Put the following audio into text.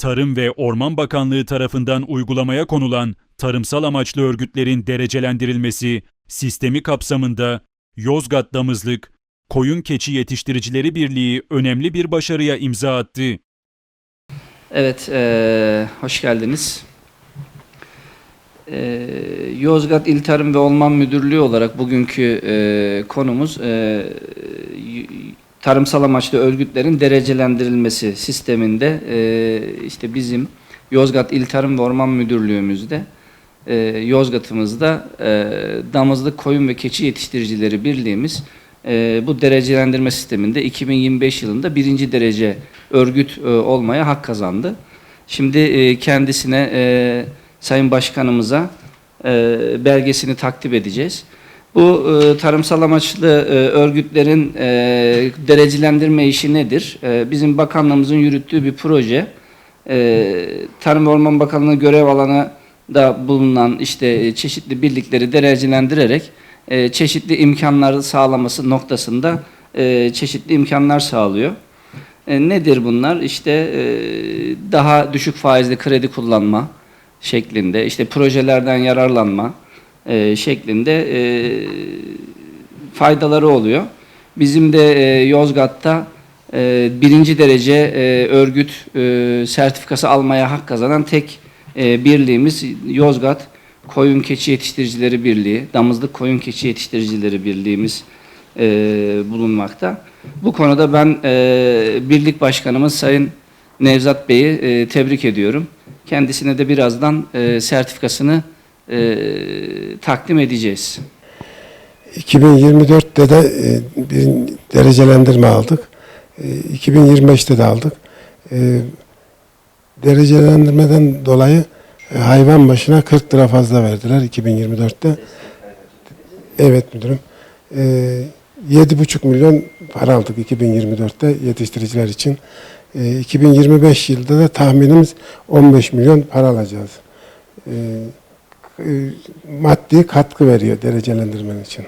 Tarım ve Orman Bakanlığı tarafından uygulamaya konulan tarımsal amaçlı örgütlerin derecelendirilmesi sistemi kapsamında Yozgat Damızlık Koyun Keçi Yetiştiricileri Birliği önemli bir başarıya imza attı. Evet, eee, hoş geldiniz. Eee, Yozgat İl Tarım ve Orman Müdürlüğü olarak bugünkü eee, konumuz y- tarımsal amaçlı örgütlerin derecelendirilmesi sisteminde eee, işte bizim Yozgat İl Tarım ve Orman Müdürlüğümüzde eee, Yozgat'ımızda eee, Damızlık Koyun ve Keçi Yetiştiricileri Birliğimiz eee, bu derecelendirme sisteminde 2025 yılında birinci derece örgüt e, olmaya hak kazandı. Şimdi e, kendisine e, Sayın Başkanımıza e, belgesini takdim edeceğiz. Bu e, tarımsal amaçlı e, örgütlerin e, derecelendirme işi nedir? E, bizim bakanlığımızın yürüttüğü bir proje. E, Tarım ve Orman Bakanlığı görev alanı da bulunan işte e, çeşitli birlikleri derecelendirerek e, çeşitli imkanları sağlaması noktasında e, çeşitli imkanlar sağlıyor. E, nedir bunlar? İşte e, daha düşük faizli kredi kullanma şeklinde, işte projelerden yararlanma e, şeklinde e, faydaları oluyor. Bizim de e, Yozgat'ta e, birinci derece e, örgüt e, sertifikası almaya hak kazanan tek e, birliğimiz Yozgat Koyun Keçi Yetiştiricileri Birliği, Damızlık Koyun Keçi Yetiştiricileri Birliğimiz e, bulunmakta. Bu konuda ben e, birlik başkanımız Sayın Nevzat Bey'i e, tebrik ediyorum. Kendisine de birazdan e, sertifikasını e, takdim edeceğiz. 2024'te de e, bir derecelendirme aldık. E, 2025'te de aldık. E, derecelendirmeden dolayı e, hayvan başına 40 lira fazla verdiler 2024'te. Evet müdürüm. E, 7,5 milyon para aldık 2024'te yetiştiriciler için. E, 2025 yılda da tahminimiz 15 milyon para alacağız. E, e, maddi katkı veriyor derecelendirmen için.